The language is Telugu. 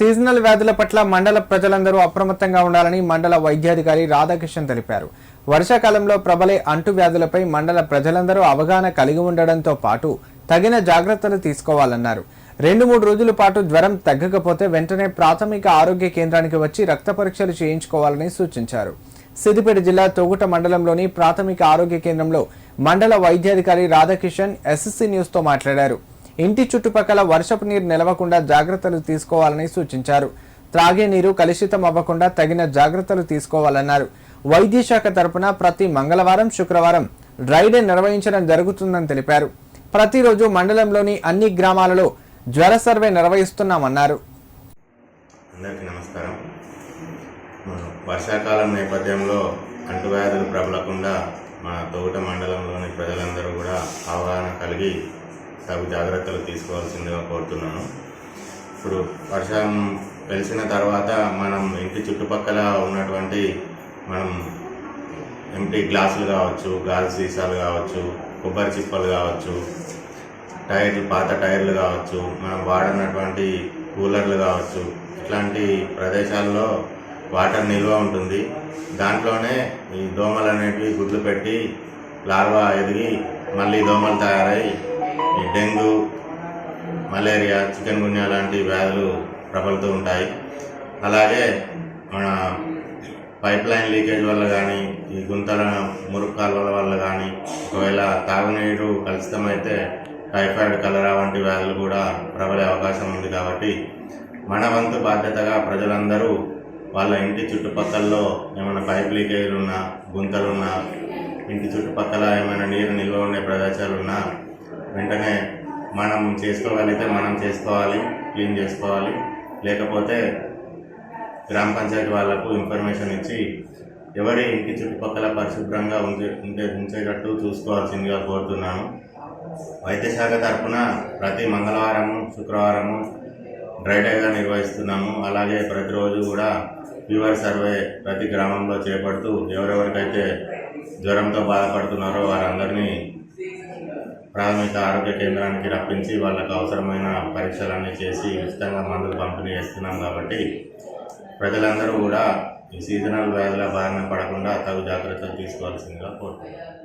సీజనల్ వ్యాధుల పట్ల మండల ప్రజలందరూ అప్రమత్తంగా ఉండాలని మండల వైద్యాధికారి రాధాకిషన్ తెలిపారు. వర్షాకాలంలో ప్రబలే అంటు వ్యాధులపై మండల ప్రజలందరూ అవగాహన కలిగి ఉండడంతో పాటు తగిన జాగ్రత్తలు తీసుకోవాలన్నారు. రెండు మూడు రోజుల పాటు జ్వరం తగ్గకపోతే వెంటనే ప్రాథమిక ఆరోగ్య కేంద్రానికి వచ్చి రక్త పరీక్షలు చేయించుకోవాలని సూచించారు. సిద్దిపేట జిల్లా తొగుట మండలంలోని ప్రాథమిక ఆరోగ్య కేంద్రంలో మండల వైద్యాధికారి రాధాకిషన్ ఎస్ఎస్సీ న్యూస్తో మాట్లాడారు. ఇంటి చుట్టుపక్కల వర్షపు నీరు నిలవకుండా జాగ్రత్తలు తీసుకోవాలని సూచించారు. త్రాగే నీరు కలుషితం అవ్వకుండా తగిన జాగ్రత్తలు తీసుకోవాలన్నారు. వైద్య శాఖ తరపున ప్రతి మంగళవారం శుక్రవారం డ్రైడే నిర్వహించడం జరుగుతుందని తెలిపారు. ప్రతిరోజు మండలంలోని అన్ని గ్రామాలలో జ్వర సర్వే నిర్వహిస్తున్నామన్నారు. అందరికీ నమస్కారం. వర్షాకాలం నేపథ్యంలో అంటువ్యాధులు ప్రబలకుండా మన తోట మండలంలోని ప్రజలందరూ కూడా అవగాహన కలిగి తగు జాగ్రత్తలు తీసుకోవాల్సిందిగా కోరుతున్నాను. ఇప్పుడు వర్షం వెలిసిన తర్వాత మనం ఇంటి చుట్టుపక్కల ఉన్నటువంటి మనం ఎంటీ గ్లాసులు కావచ్చు గాజు సీసాలు కావచ్చు కొబ్బరి చిప్పలు కావచ్చు టైర్లు పాత టైర్లు కావచ్చు మనం వాడినటువంటి కూలర్లు కావచ్చు ఇట్లాంటి ప్రదేశాల్లో వాటర్ నిల్వ ఉంటుంది. దాంట్లోనే ఈ దోమలు అనేటివి గుడ్లు పెట్టి లార్వా ఎదిగి మళ్ళీ దోమలు తయారై ఈ డెంగ్యూ మలేరియా చికెన్ గున్యా లాంటి వ్యాధులు ప్రబలుతూ ఉంటాయి. అలాగే మన పైప్ లైన్ లీకేజ్ వల్ల కానీ ఈ గుంతల మురుగు కాలువల వల్ల కానీ ఒకవేళ తాగునీరు కలుషితమైతే టైఫాయిడ్ కలరా వంటి వ్యాధులు కూడా ప్రబలే అవకాశం ఉంది కాబట్టి మన వంతు బాధ్యతగా ప్రజలందరూ వాళ్ళ ఇంటి చుట్టుపక్కల్లో ఏమైనా పైప్ లీకేజీలు ఉన్నా గుంతలున్నా ఇంటి చుట్టుపక్కల ఏమైనా నీరు నిల్వ ఉండే ప్రదేశాలు ఉన్నా వెంటనే మనం చేసుకోగలిగితే మనం చేసుకోవాలి క్లీన్ చేసుకోవాలి. లేకపోతే గ్రామ పంచాయతీ వాళ్ళకు ఇన్ఫర్మేషన్ ఇచ్చి ఎవరి ఇంటి చుట్టుపక్కల పరిశుభ్రంగా ఉంచే ఉంటే ఉంచేటట్టు చూసుకోవాల్సిందిగా కోరుతున్నాను. వైద్యశాఖ తరఫున ప్రతి మంగళవారము శుక్రవారము డ్రైడేగా నిర్వహిస్తున్నాము. అలాగే ప్రతిరోజు కూడా ఫీవర్ సర్వే ప్రతి గ్రామంలో చేపడుతూ ఎవరెవరికైతే జ్వరంతో బాధపడుతున్నారో వారందరినీ ప్రాథమిక ఆరోగ్య కేంద్రానికి రప్పించి వాళ్ళకు అవసరమైన పరీక్షలన్నీ చేసి ఉచితంగా మందులు పంపిణీ చేస్తున్నాం కాబట్టి ప్రజలందరూ కూడా ఈ సీజనల్ వ్యాధుల బారిన పడకుండా తగు జాగ్రత్తలు తీసుకోవాల్సిందిగా కోరుతున్నాను